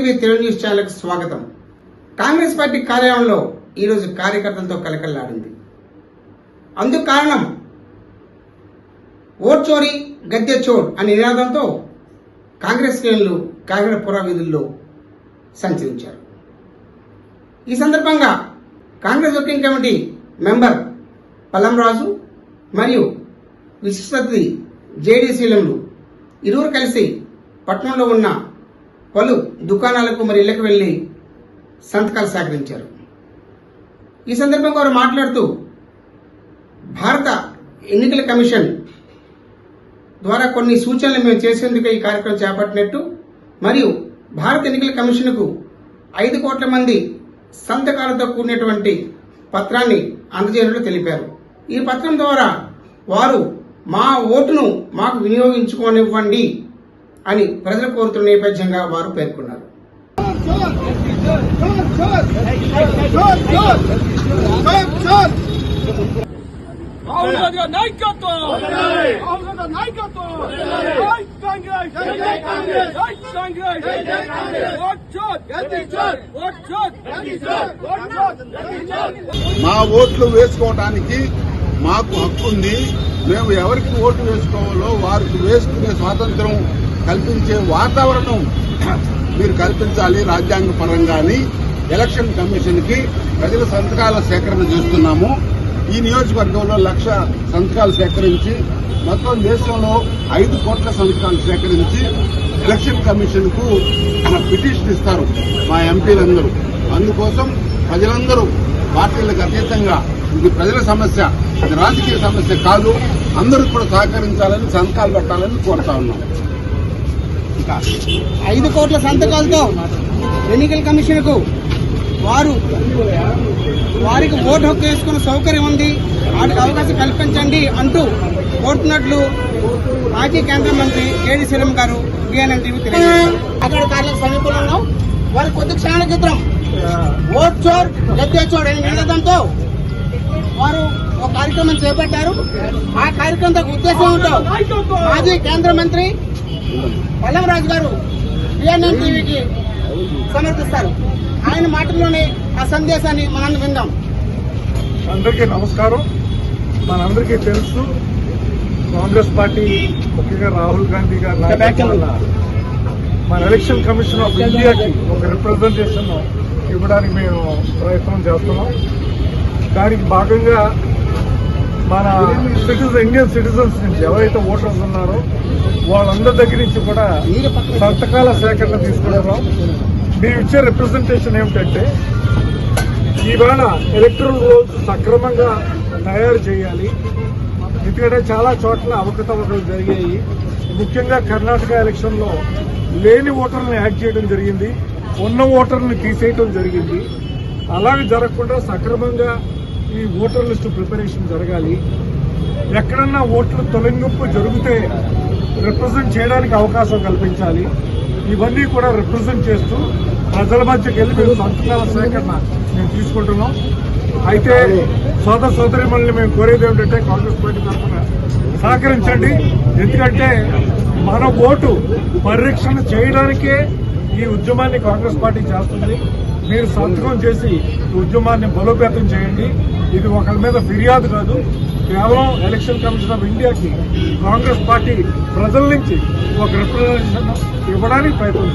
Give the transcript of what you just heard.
NNTV Telugu news ఛానల్కి స్వాగతం. Congress party కార్యాలయంలో ఈరోజు కార్యకర్తలతో కలకల్లాడింది. అందుకు కారణం ఓట్ చోరీ గద్దె చోర్ అనే నినాదంతో కాంగ్రెస్ శ్రేణులు కాకినాడ వీధుల్లో సంచరించారు. ఈ సందర్భంగా Congress working committee member Pallamraju మరియు విశిష్ట జేడీ జేడీసీలంలు ఇరువురు కలిసి పట్టణంలో ఉన్న పలు దుకాణాలకు మరి ఇళ్ళకు వెళ్ళి సంతకాలు సేకరించారు. ఈ సందర్భంగా వారు మాట్లాడుతూ భారత ఎన్నికల కమిషన్ ద్వారా కొన్ని సూచనలు మేము చేసేందుకు ఈ కార్యక్రమం చేపట్టినట్టు మరియు భారత ఎన్నికల కమిషన్కు ఐదు కోట్ల మంది సంతకాలతో కూడినటువంటి పత్రాన్ని అందజేయనున్నట్లు తెలిపారు. ఈ పత్రం ద్వారా వారు మా ఓటును మాకు వినియోగించుకోనివ్వండి అని ప్రజలు కోరుతున్న నేపథ్యంగా వారు పేర్కొన్నారు. నాయకత్వం ఓట్ ఓట్ మా ఓట్లు వేసుకోవటానికి మాకు హక్కు ఉంది. మేము ఎవరికి ఓటు వేసుకోవాలో వారికి వేసుకునే స్వాతంత్రం కల్పించే వాతావరణం మీరు కల్పించాలి రాజ్యాంగ పరంగాని. ఎలక్షన్ కమిషన్కి ప్రజల సంతకాల సేకరణ చేస్తున్నాము. ఈ నియోజకవర్గంలో లక్ష సంతకాలు సేకరించి మొత్తం దేశంలో ఐదు కోట్ల సంతకాలు సేకరించి ఎలక్షన్ కమిషన్కు పిటిషన్ ఇస్తారు మా ఎంపీలందరూ. అందుకోసం ప్రజలందరూ పార్టీలకు అతీతంగా ఇది ప్రజల సమస్య ఇది రాజకీయ సమస్య కాదు. అందరూ కూడా సహకరించాలని సంతకాలు పెట్టాలని కోరుతా ఉన్నాం. ఇంకా ఐదు కోట్ల సంతకాలతో ఎన్నికల కమిషన్కు వారు వారికి ఓటు హక్కు వేసుకునే సౌకర్యం ఉంది. వాటికి అవకాశం కల్పించండి అంటూ కోరుతున్నట్లు మాజీ కేంద్ర మంత్రి కేడి శ్రీరామ్ గారు బిఎన్ఎన్ టీవీ తెలియజేశారు. అక్కడ కార్యాలయ సమీపంలో ఉన్నాం. వారి కొద్ది క్షణాల క్రితం ఓట్ చోర్ గద్దె చోర్ అనే నినాదంతో వారు ఒక కార్యక్రమం చేపట్టారు. ఆ కార్యక్రమం ఉద్దేశం మాజీ కేంద్ర మంత్రి పల్లవరాజు గారు బిఎన్ఎన్ టీవీకి సమర్పిస్తారు. ఆయన మాటల్లోనే ఆ సందేశాన్ని మనం విందాం. అందరికీ నమస్కారం. మనందరికీ తెలుసు కాంగ్రెస్ పార్టీ ముఖ్యంగా రాహుల్ గాంధీ గారు మన ఎలక్షన్ కమిషన్ ఆఫ్ ఇండియాకి ఒక రిప్రజెంటేషన్ ఇవ్వడానికి మేము ప్రయత్నం చేస్తున్నాం. దానికి భాగంగా మన సిటిజన్ ఇండియన్ సిటిజన్స్ నుంచి ఎవరైతే ఓటర్స్ ఉన్నారో వాళ్ళందరి దగ్గర నుంచి కూడా సంతకాల సేకరణ తీసుకున్నాం మేము ఇచ్చే రిప్రజెంటేషన్ ఏమిటంటే ఈవేళ ఎలక్ట్రల్ రోల్స్ సక్రమంగా తయారు చేయాలి. ఎందుకంటే చాలా చోట్ల అవకతవకలు జరిగాయి. ముఖ్యంగా కర్ణాటక ఎలక్షన్లో లేని ఓటర్లను యాడ్ చేయడం జరిగింది. ఉన్న ఓటర్ని తీసేయడం జరిగింది. అలాగే జరగకుండా సక్రమంగా ఈ ఓటర్ లిస్టు ప్రిపరేషన్ జరగాలి. ఎక్కడన్నా ఓట్లు తొలగింపు జరిగితే రిప్రజెంట్ చేయడానికి అవకాశం కల్పించాలి. ఇవన్నీ కూడా రిప్రజెంట్ చేస్తూ ప్రజల మధ్యకి వెళ్ళి మేము సంతకాల సేకరణ మేము తీసుకుంటున్నాం. అయితే సోదర సోదరి మేము కోరేది ఏమిటంటే కాంగ్రెస్ పార్టీ తరఫున సహకరించండి. ఎందుకంటే మన ఓటు పరిరక్షణ చేయడానికే ఈ ఉద్యమాన్ని కాంగ్రెస్ పార్టీ చేస్తుంది. మీరు సంతకం చేసి ఉద్యమాన్ని బలోపేతం చేయండి. ఇది ఒకరి మీద ఫిర్యాదు కాదు. కేవలం ఎలక్షన్ కమిషన్ ఆఫ్ ఇండియాకి కాంగ్రెస్ పార్టీ ప్రజల నుంచి ఒక రిప్రజెంటేషన్ ఇవ్వడానికి ప్రయత్నం